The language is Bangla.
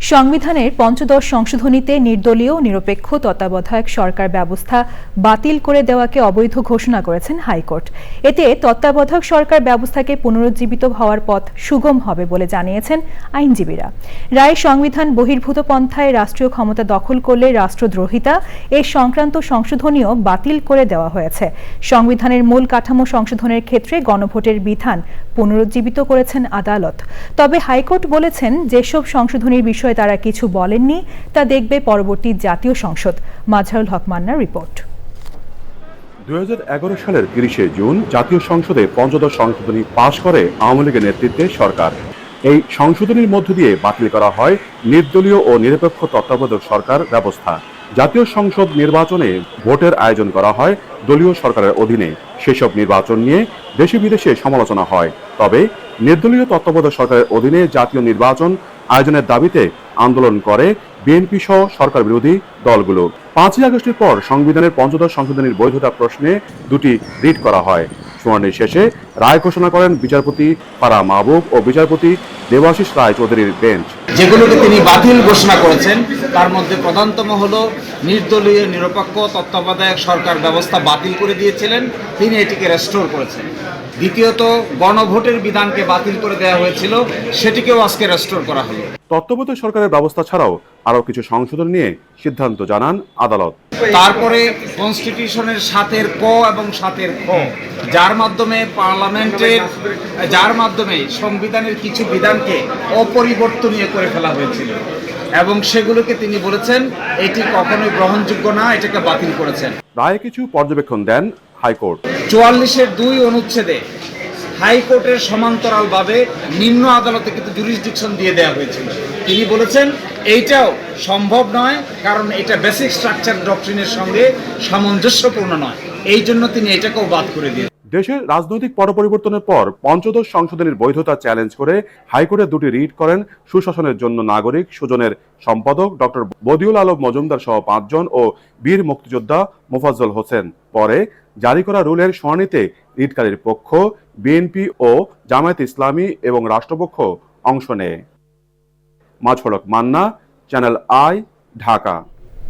সংবিধানের পঞ্চদশ সংশোধনীতে নির্দলীয়, নিরপেক্ষ, তত্ত্বাবধায়ক সরকার ব্যবস্থা বাতিল করে দেওয়াকে অবৈধ ঘোষণা করেছেন হাইকোর্ট। এতে তত্ত্বাবধায়ক সরকার ব্যবস্থাকে পুনরুজ্জীবিত হওয়ার পথ সুগম হবে বলে জানিয়েছেন আইনজীবীরা। রায় সংবিধান বহির্ভূত পন্থায় রাষ্ট্রীয় ক্ষমতা দখল করলে রাষ্ট্রদ্রোহিতা, এ সংক্রান্ত সংশোধনীও বাতিল করে দেওয়া হয়েছে। সংবিধানের মূল কাঠামো সংশোধনের ক্ষেত্রে গণভোটের বিধান পুনরুজ্জীবিত করেছেন আদালত। তবে হাইকোর্ট বলেছেন, যেসব সংশোধনীর বিষয়ে তারা কিছু বলেননি, তা দেখবে পরবর্তী জাতীয় সংসদ। মাজহারুল হক মান্নার রিপোর্ট। দুই সালের তিরিশে জুন জাতীয় সংসদে পঞ্চদশ সংশোধনী পাশ করে আওয়ামী লীগের নেতৃত্বে সরকার। এই সংশোধনীর মধ্য দিয়ে বাতিল করা হয় নির্দলীয় ও নিরপেক্ষ তত্ত্বাবধায়ক সরকার ব্যবস্থা। জাতীয় সংসদ নির্বাচনে ভোটের আয়োজন করা হয় দলীয় সরকারের অধীনে। সেসব নির্বাচন নিয়ে দেশে বিদেশে সমালোচনা হয়। তবে নির্দলীয় তত্ত্বাবধায়ক সরকারের অধীনে জাতীয় নির্বাচন আয়োজনের দাবিতে আন্দোলন করে বিএনপি সহ সরকার বিরোধী দলগুলো। পাঁচই আগস্টের পর সংবিধানের পঞ্চদশ সংশোধনীর বৈধতা প্রশ্নে দুটি রিট করা হয়। শুনানি শেষে রায় ঘোষণা করেন বিচারপতি পারা মাহবুব ও বিচারপতি দেবাশিস রায় চৌধুরীর বেঞ্চ। যেগুলোকে তিনি বাতিল ঘোষণা করেছেন তার মধ্যে প্রধানতম হল নির্দলীয় নিরপেক্ষ তত্ত্বাবধায়ক সরকার ব্যবস্থা বাতিল করে দিয়েছিলেন তিনি এটিকে রেস্টোর করেছেন। দ্বিতীয়ত গণভোটের বিধানকে বাতিল করে দেওয়া হয়েছিল সেটিকেও আজকে রেস্টোর করা হলো। তত্ত্বাবধায়ক সরকারের ব্যবস্থা ছাড়াও আরও কিছু সংশোধন নিয়ে সিদ্ধান্ত জানান আদালত। তারপরে কনস্টিটিউশনের সাতের ক এবং সাতের খ যার মাধ্যমে পার্লামেন্টের যার মাধ্যমে সংবিধানের কিছু বিধানকে অপরিবর্তনীয় করে ফেলা হয়েছিল। এবং সেগুলোকে তিনি বলেছেন এটি কখনোই গ্রহণযোগ্য না এটাকে বাতিল করেছেন। রায়ে কিছু পর্যবেক্ষণ দেন হাইকোর্ট। চুয়াল্লিশের দুই অনুচ্ছেদে হাইকোর্টের সমান্তরালভাবে নিম্ন আদালতে কিন্তু জুরিসডিকশন দিয়ে দেওয়া হয়েছিল। তিনি বলেছেন এইটাও সম্ভব নয়, কারণ এটা বেসিক স্ট্রাকচার ডক্ট্রিনের সঙ্গে সামঞ্জস্যপূর্ণ নয়। এই জন্য তিনি এটাকেও বাদ করে দিয়ে দেশের রাজনৈতিক পট পরিবর্তনের পর পঞ্চদশ সংশোধনীর বৈধতা চ্যালেঞ্জ করে হাইকোর্টে দুটি রিট করেন সুশাসনের জন্য নাগরিক সুজনের সম্পাদক ডক্টর বদিউল আলম মজুমদার সহ পাঁচজন ও বীর মুক্তিযোদ্ধা মোফাজ্জল হোসেন। পরে জারি করা রুলের শুনানিতে রিটকারীর পক্ষ, বিএনপি ও জামায়াত ইসলামী এবং রাষ্ট্রপক্ষ অংশ নেয়। মাঝড়ক মান্না চ্যানেল আই ঢাকা।